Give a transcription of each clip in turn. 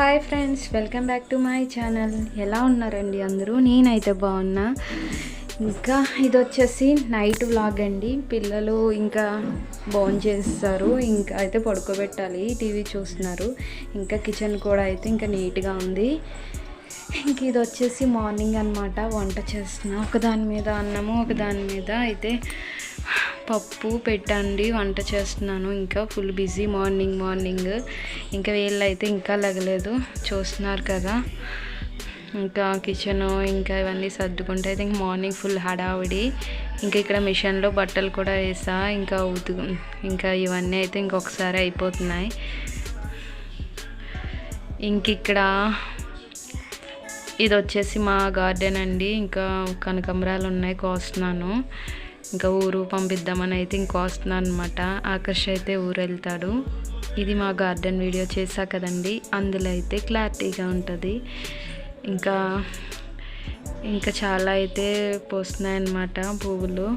Hi friends welcome back to my channel. ఎలా ఉన్నారండి అందరూ? నేనైతే బాగున్నా. ఇంకా ఇది వచ్చేసి నైట్ వ్లాగ్ అండి. పిల్లలు ఇంకా బోన్ చేస్తారు. ఇంకా అయితే పడుకోబెట్టాలి. టీవీ చూస్తున్నారు. ఇంకా కిచెన్ కూడా అయితే ఇంకా నీట్గా ఉంది. ఇంక ఇది వచ్చేసి మార్నింగ్ అనమాట వంట చేస్తున్నా. ఒకదాని మీద అన్నము ఒకదాని మీద అయితే పప్పు పెట్టండి వంట చేస్తున్నాను. ఇంకా ఫుల్ బిజీ మార్నింగ్ మార్నింగ్ ఇంకా వీళ్ళు అయితే ఇంకా లగలేదు. చూస్తున్నారు కదా. ఇంకా కిచెన్ ఇంకా ఇవన్నీ సర్దుకుంటే అయితే ఇంక మార్నింగ్ ఫుల్ హడావిడి. ఇంకా ఇక్కడ మిషన్లో బట్టలు కూడా వేసా. ఇంకా ఉతు ఇంకా ఇవన్నీ అయితే ఇంకొకసారి అయిపోతున్నాయి. ఇంక ఇక్కడ ఇది వచ్చేసి మా గార్డెన్ అండి. ఇంకా కనకంబరాలు ఉన్నాయి కోస్తున్నాను. ఇంకా ఊరు పంపిద్దామని అయితే ఇంకో వస్తున్నాను అనమాట ఆకర్ష్ అయితే ఊరు వెళ్తాడు ఇది మా గార్డెన్ వీడియో చేశా కదండి. అందులో అయితే క్లారిటీగా ఉంటుంది. ఇంకా ఇంకా చాలా అయితే పోస్తున్నాయన్నమాట పువ్వులు.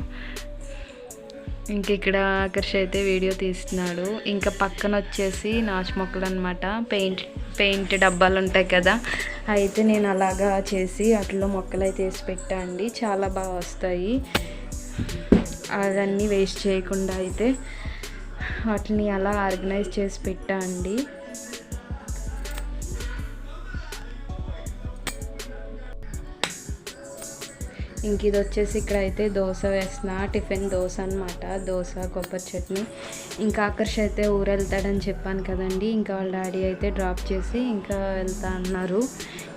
ఇంక ఇక్కడ ఆకర్ష్ అయితే వీడియో తీస్తున్నాడు. ఇంకా పక్కన వచ్చేసి నాచు మొక్కలు అనమాట పెయింట్ పెయింట్ డబ్బాలు ఉంటాయి కదా. అయితే నేను అలాగా చేసి అట్లా మొక్కలు అయితే వేసి పెట్టా అండి. చాలా బాగా వస్తాయి. అవన్నీ వేస్ట్ చేయకుండా అయితే వాటిని అలా ఆర్గనైజ్ చేసి పెట్టండి ఇంక ఇది వచ్చేసి ఇక్కడ అయితే దోశ వేసిన టిఫిన్ దోశ అనమాట దోశ కొబ్బరి చట్నీ. ఇంకా ఆకర్ష అయితే ఊరు వెళ్తాడని చెప్పాను కదండి. ఇంకా వాళ్ళ డాడీ అయితే డ్రాప్ చేసి ఇంకా వెళ్తా అన్నారు.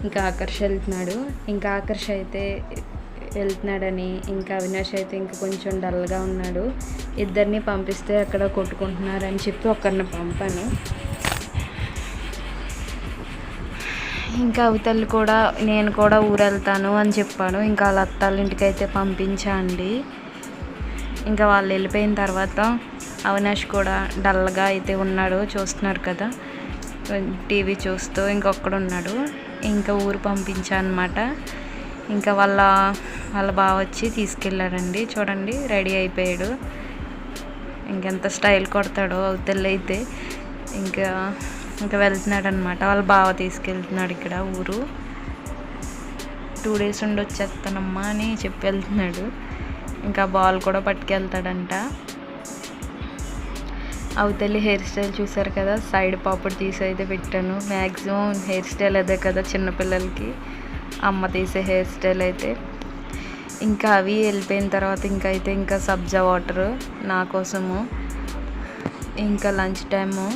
ఇంకా ఆకర్ష వెళ్తున్నాడు. ఇంకా ఆకర్ష అయితే వెళ్తున్నాడని ఇంకా అవినాష్ అయితే ఇంకా కొంచెం డల్గా ఉన్నాడు. ఇద్దరిని పంపిస్తే అక్కడ కొట్టుకుంటున్నారని చెప్పి ఒకరిని పంపాను. ఇంకా అవతలు కూడా నేను కూడా ఊరు వెళ్తాను అని చెప్పాను. ఇంకా వాళ్ళ అత్తాళ్ళ ఇంటికి అయితే అండి. ఇంకా వాళ్ళు వెళ్ళిపోయిన తర్వాత అవినాష్ కూడా డల్గా అయితే ఉన్నాడు. చూస్తున్నారు కదా టీవీ చూస్తూ ఇంకొక్కడున్నాడు ఇంకా ఊరు పంపించా అనమాట ఇంకా వాళ్ళ వాళ్ళ బావ వచ్చి తీసుకెళ్ళాడండి. చూడండి రెడీ అయిపోయాడు. ఇంకెంత స్టైల్ కొడతాడో అవతల అయితే. ఇంకా ఇంకా వెళ్తున్నాడు అనమాట వాళ్ళ బావ తీసుకెళ్తున్నాడు ఇక్కడ ఊరు. టూ డేస్ ఉండి వచ్చేస్తానమ్మా అని చెప్పి వెళ్తున్నాడు. ఇంకా బాల్ కూడా పట్టుకెళ్తాడంట. అవతలి హెయిర్ స్టైల్ చూసారు కదా? సైడ్ పాపడ్ తీసి అయితే పెట్టాను. మ్యాక్సిమం హెయిర్ స్టైల్ అదే కదా చిన్నపిల్లలకి. అమ్మ తీసే హెయిర్ స్టైల్ అయితే. ఇంకా అవి వెళ్ళిపోయిన తర్వాత ఇంకా అయితే ఇంకా సబ్జా వాటర్ నా కోసము. ఇంకా లంచ్ టైము.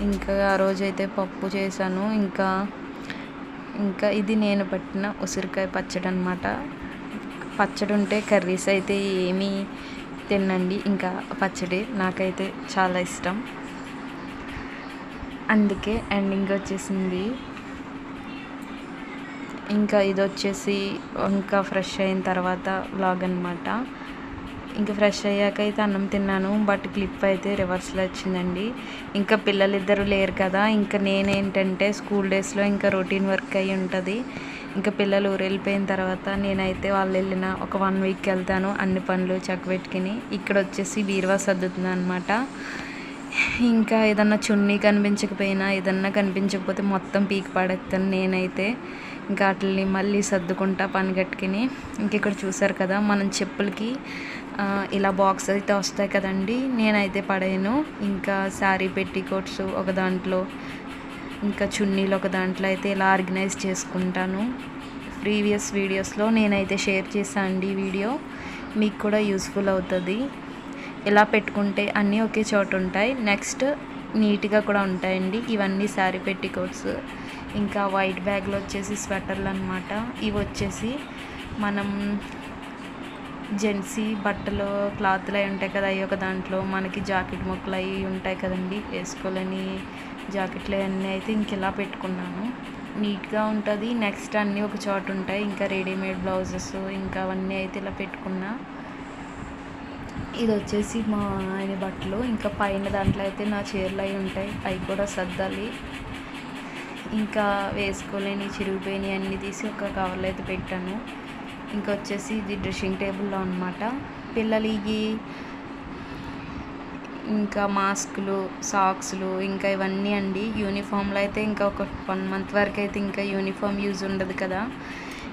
ఇంకా ఆ రోజు అయితే పప్పు చేశాను. ఇంకా ఇంకా ఇది నేను పట్టిన ఉసిరికాయ పచ్చడి అనమాట పచ్చడి ఉంటే కర్రీస్ అయితే ఏమీ తినండి ఇంకా పచ్చడి నాకైతే చాలా ఇష్టం. అందుకే ఎండింగ్ వచ్చేసింది. ఇంకా ఇది వచ్చేసి ఇంకా ఫ్రెష్ అయిన తర్వాత వ్లాగ్ అనమాట ఇంకా ఫ్రెష్ అయ్యాక అయితే అన్నం తిన్నాను బట్ క్లిప్ అయితే రివర్స్లో వచ్చిందండి. ఇంకా పిల్లలిద్దరూ లేరు కదా ఇంకా నేనేంటంటే స్కూల్ డేస్లో ఇంకా రొటీన్ వర్క్ అయి ఉంటుంది. ఇంకా పిల్లలు ఊరు వెళ్ళిపోయిన తర్వాత నేనైతే వాళ్ళు వెళ్ళిన ఒక వన్ వీక్ వెళ్తాను అన్ని పనులు చక్కబెట్టుకుని. ఇక్కడ వచ్చేసి బీరువా సర్దుతున్నాను అనమాట ఇంకా ఏదన్నా చున్నీ కనిపించకపోయినా ఏదన్నా కనిపించకపోతే మొత్తం పీకి పడేస్తాను నేనైతే. ఇంకా వాటిని మళ్ళీ సర్దుకుంటా పని కట్టుకుని ఇంక ఇక్కడ చూసారు కదా మనం చెప్పులకి ఇలా బాక్స్ అయితే వస్తాయి కదండి. నేనైతే పడేయను. ఇంకా శారీ పెట్టికోట్స్ ఒక దాంట్లో ఇంకా చున్నీలు ఒక దాంట్లో అయితే ఇలా ఆర్గనైజ్ చేసుకుంటాను. ప్రీవియస్ వీడియోస్లో నేనైతే షేర్ చేశాను అండి వీడియో. మీకు కూడా యూస్ఫుల్ అవుతుంది. ఇలా పెట్టుకుంటే అన్నీ ఒకే చోట ఉంటాయి. నెక్స్ట్ నీట్గా కూడా ఉంటాయండి. ఇవన్నీ శారీ పెట్టికోట్స్ ఇంకా వైట్ బ్యాగ్లో వచ్చేసి స్వెటర్లు అనమాట ఇవి వచ్చేసి మనం జెంట్సీ బట్టలు క్లాత్లు అవి ఉంటాయి కదా అవి ఒక దాంట్లో మనకి జాకెట్ ముక్కలు అవి ఉంటాయి కదండి. వేసుకోలేని జాకెట్లు అవన్నీ అయితే ఇంక ఇలా పెట్టుకున్నాను. నీట్గా ఉంటుంది. నెక్స్ట్ అన్నీ ఒక చోట ఉంటాయి. ఇంకా రెడీమేడ్ బ్లౌజెస్ ఇంకా అవన్నీ అయితే ఇలా పెట్టుకున్నా. ఇది వచ్చేసి మా ఆయన బట్టలు. ఇంకా పైన దాంట్లో అయితే నా చీరలు అవి ఉంటాయి. అవి కూడా సర్దాలి. ఇంకా వేసుకోలేని చిరిగిపోయినవి అన్నీ తీసి ఒక కవర్లో అయితే పెట్టాను. ఇంకా వచ్చేసి ఇది డ్రెస్సింగ్ టేబుల్లో అనమాట పిల్లలు ఇవి ఇంకా మాస్కులు సాక్స్లు ఇంకా ఇవన్నీ అండి. యూనిఫామ్లో అయితే ఇంకా ఒక వన్ మంత్ వరకు అయితే ఇంకా యూనిఫామ్ యూజ్ ఉండదు కదా.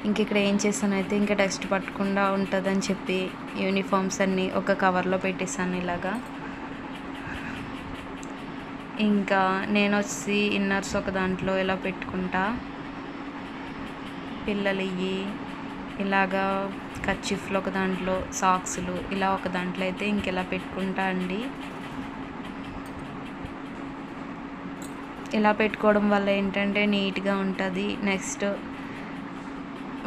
ఇంక ఇక్కడ ఏం చేశాను అయితే ఇంకా డస్ట్ పట్టకుండా ఉంటుందని చెప్పి యూనిఫామ్స్ అన్నీ ఒక కవర్లో పెట్టేశాను ఇలాగా. ఇంకా నేను వచ్చి ఇన్నర్స్ ఒక దాంట్లో ఇలా పెట్టుకుంటా. పిల్లలు ఇవి ఇలాగా కచ్చిఫ్లు ఒక దాంట్లో సాక్స్లు ఇలా ఒక దాంట్లో అయితే ఇంక ఇలా పెట్టుకుంటా అండి. ఇలా పెట్టుకోవడం వల్ల ఏంటంటే నీట్గా ఉంటుంది. నెక్స్ట్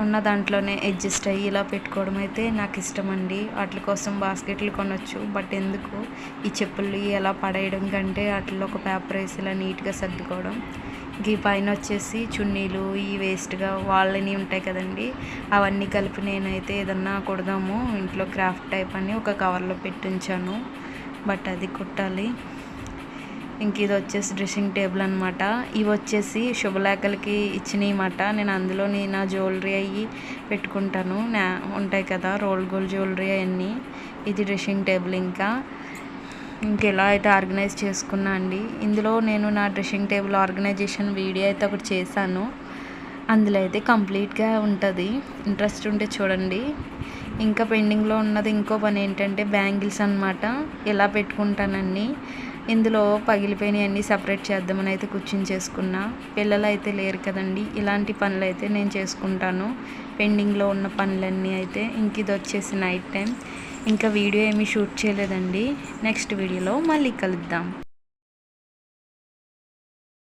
ఉన్న దాంట్లోనే అడ్జస్ట్ అయ్యి ఇలా పెట్టుకోవడం అయితే నాకు ఇష్టం అండి వాటి కోసం బాస్కెట్లు కొనొచ్చు. బట్ ఎందుకు? ఈ చెప్పులు ఎలా పడేయడం కంటే వాటిలో ఒక పేపర్ వేసి ఇలా నీట్గా సర్దుకోవడం. ఈ పైన వచ్చేసి చున్నీలు ఈ వేస్ట్గా వాళ్ళని ఉంటాయి కదండి. అవన్నీ కలిపి నేనైతే ఏదన్నా కుడదాము. ఇంట్లో క్రాఫ్ట్ టైప్ అని ఒక కవర్లో పెట్టించాను బట్ అది కుట్టాలి. ఇంక ఇది వచ్చేసి డ్రెస్సింగ్ టేబుల్ అనమాట ఇవి వచ్చేసి శుభలేఖలకి ఇచ్చినాయి మాట నేను అందులోని నా జ్యువెలరీ అవి పెట్టుకుంటాను. నా ఉంటాయి కదా రోల్ గోల్డ్ జ్యువెలరీ అవన్నీ. ఇది డ్రెస్సింగ్ టేబుల్ ఇంకా. ఇంకెలా అయితే ఆర్గనైజ్ చేసుకున్నా అండి. ఇందులో నేను నా డ్రెస్సింగ్ టేబుల్ ఆర్గనైజేషన్ వీడియో అయితే ఒకటి చేశాను. అందులో అయితే కంప్లీట్గా ఉంటుంది. ఇంట్రెస్ట్ ఉంటే చూడండి. ఇంకా పెండింగ్లో ఉన్నది ఇంకో పని ఏంటంటే బ్యాంగిల్స్ అనమాట ఎలా పెట్టుకుంటానని. ఇందులో పగిలిపోయినవి అన్నీ సపరేట్ చేద్దామని అయితే కూర్చుని చేసుకున్నా. పిల్లలు అయితే లేరు కదండి. ఇలాంటి పనులు అయితే నేను చేసుకుంటాను. పెండింగ్లో ఉన్న పనులన్నీ అయితే ఇంక ఇది వచ్చేసి నైట్ టైం ఇంకా వీడియో ఏమీ షూట్ చేయలేదండి. నెక్స్ట్ వీడియోలో మళ్ళీ కలుద్దాం.